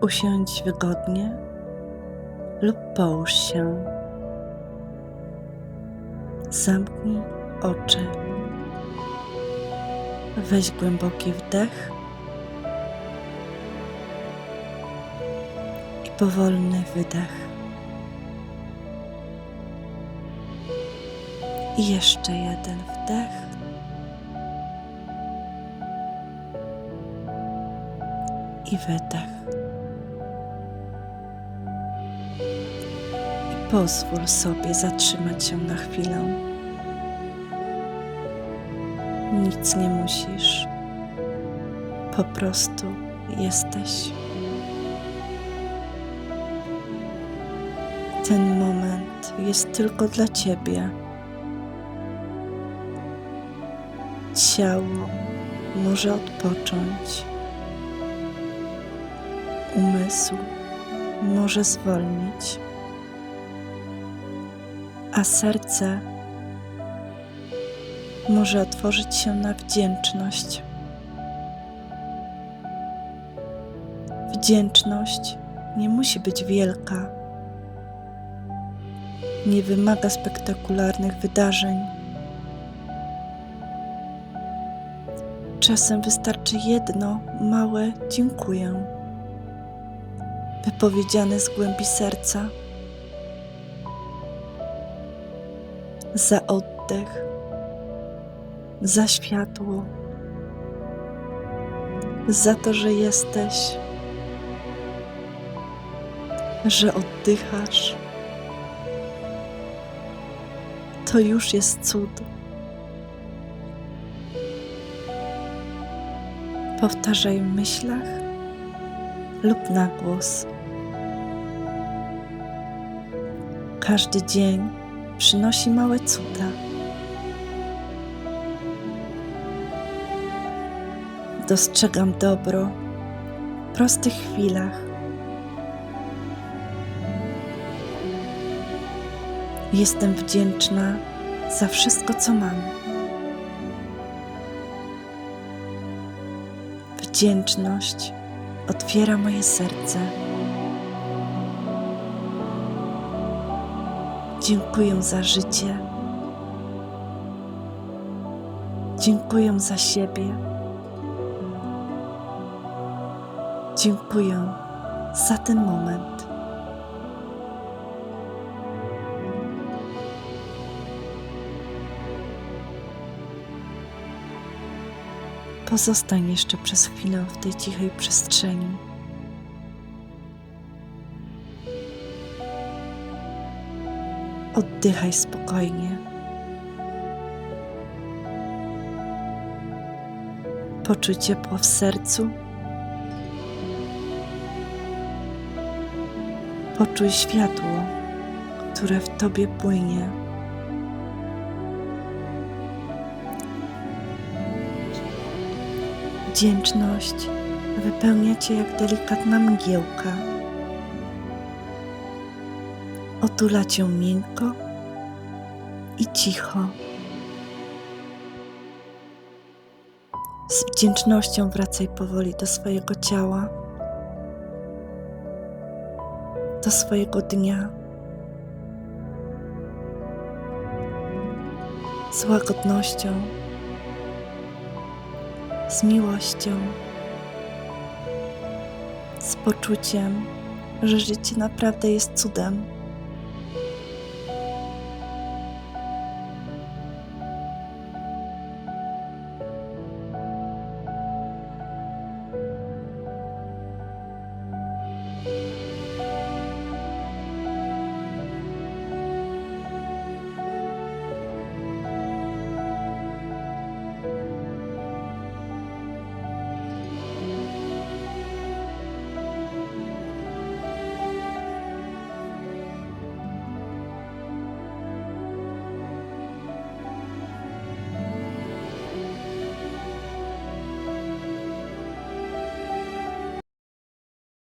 Usiądź wygodnie lub połóż się. Zamknij oczy. Weź głęboki wdech i powolny wydech. I jeszcze jeden wdech. I wydech. I pozwól sobie zatrzymać się na chwilę. Nic nie musisz. Po prostu jesteś. Ten moment jest tylko dla ciebie. Ciało może odpocząć. Umysł może zwolnić, a serce może otworzyć się na wdzięczność. Wdzięczność nie musi być wielka, nie wymaga spektakularnych wydarzeń. Czasem wystarczy jedno małe dziękuję, wypowiedziane z głębi serca, za oddech, za światło, za to, że jesteś, że oddychasz. To już jest cud. Powtarzaj w myślach lub na głos. Każdy dzień przynosi małe cuda. Dostrzegam dobro w prostych chwilach. Jestem wdzięczna za wszystko, co mam. Wdzięczność otwiera moje serce. Dziękuję za życie. Dziękuję za siebie. Dziękuję za ten moment. Pozostań jeszcze przez chwilę w tej cichej przestrzeni. Oddychaj spokojnie. Poczuj ciepło w sercu. Poczuj światło, które w tobie płynie. Wdzięczność wypełnia cię jak delikatna mgiełka. Otula cię miękko i cicho. Z wdzięcznością wracaj powoli do swojego ciała, do swojego dnia. Z łagodnością, z miłością, z poczuciem, że życie naprawdę jest cudem.